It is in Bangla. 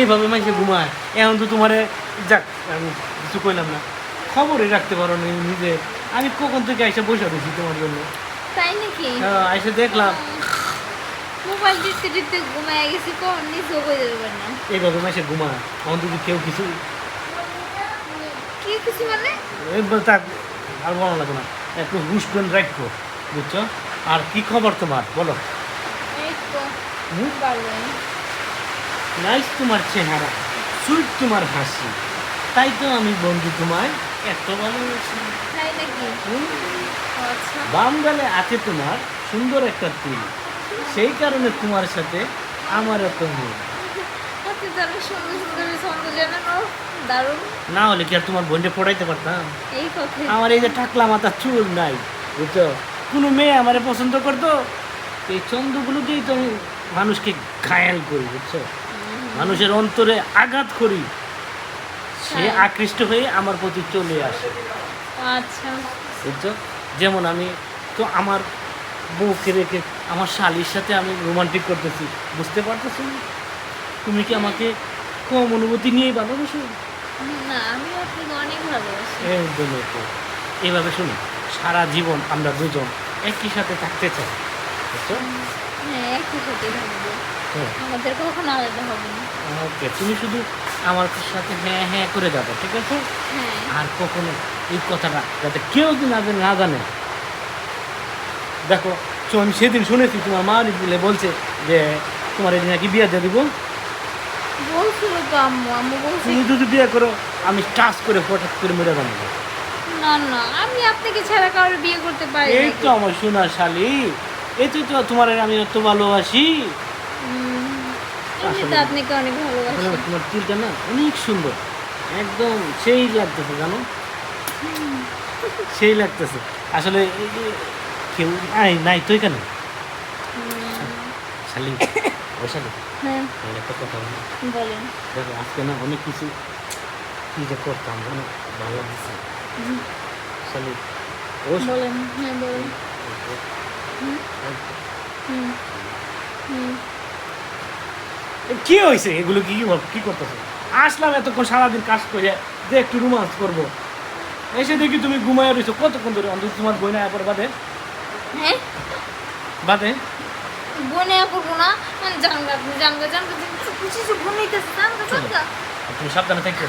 এইভাবে মাঝে ঘুমায়। এখন তো তোমার যাক আমি কিছু কইলাম না। খবরই রাখতে পারো না নিজে। আমি কখন থেকে এসে বসে রয়েছি তোমার জন্য। তাই নাকি? হ্যাঁ, এসে দেখলাম। মোবাইল টিপতে টিপতে ঘুমায় গেছি কোন নিচে হয়ে যাবে না এইভাবে মাসে ঘুমায়। এখন যদি কেউ কিছু কি কিছু মানে? থাক আর বলো লাগবে না। একটু হুশ করে রাখব বুঝছ? আর কি খবর তোমার? বলো। হুম? ভালোই নাইস তোমার চেহারা সুইট তোমার হাসি। তাই তো আমি বন্ধু তোমায় এত ভালোবাসি? আচ্ছা। বাম গালে আছে তোমার সুন্দর একটা তিল সেই কারণে তোমার সাথে আমার এত মিল। না হলে কি আর তোমার বোনটা পড়াইতে পারতাম? আমার এই যে টাকলা মাথা চুল নাই বুঝছ? কোনো মেয়ে আমারে পছন্দ করতো? এই চন্দ্রগুলো দিয়েই তো আমি মানুষকে ঘায়াল করি বুঝছ? মানুষের অন্তরে আঘাত করি সে হ্যাঁ। আকৃষ্ট হয়ে আমার প্রতি চলে আসে। আচ্ছা। বুঝছ? যেমন আমি তো আমার বউকে রেখে আমার শালির সাথে আমি রোমান্টিক করতেছি বুঝতে পারতেছো? তুমি কি আমাকে কম অনুভূতি নিয়ে ভালোবাসো? না আমি আপনাকে অনেক ভালোবাসি। একদমই তো এইভাবে শুনো সারা জীবন আমরা দুজন একই সাথে থাকতে চাই বুঝছ? হ্যাঁ একই থাকব আমাদের কখনো আলাদা হবে না। ওকে তুমি শুধু আমার সাথে হ্যাঁ হ্যাঁ করে যাবে ঠিক আছে? হ্যাঁ। আর কখনো এই কথাটা যাতে কেউ না জানে না জানে। দেখো আমি সেদিন শুনেছি তোমার মা দিলে বলছে যে তোমার এই নাকি বিয়ে দিয়ে দিব। বলছিল তো আম্মু আম্মু বলছি তুমি যদি বিয়ে করো আমি টাচ করে হঠাৎ করে মেরে বানাবো না না আমি আপনাকে ছাড়া কারোর বিয়ে করতে পারি এই তো আমার সোনার শালি এই তো তোমার আমি এত ভালোবাসি। আপনাকে অনেক ভালোবাসি। তোমার চুলটা না অনেক সুন্দর। একদম সেই লাগতেছে জানো? সেই লাগতেছে। আসলে কেউ নাই নাই তো এখানে উম, শালি ও শালি হ্যাঁ। একটা কথা বলেন। দেখো আজকে না অনেক কিছু কি যে করতাম জানো? ভালো লাগছে শালি ও বলেন হ্যাঁ বলেন। কি হয়েছে এগুলো কি কি- করতেছে? আসলাম এতক্ষণ সারাদিন কাজ করে যে একটু রোমান্স করব। এসে দেখি তুমি ঘুমায় রয়েছো কতক্ষণ ধরে? অন্তত তোমার বই না পর বাদে? হ্যাঁ? বাদে? করব না? মানে জানগা জানগা জানগা কিছু কিছু ঘুমাইতেছে জানগা জানগা। তুমি সাবধানে থাকবে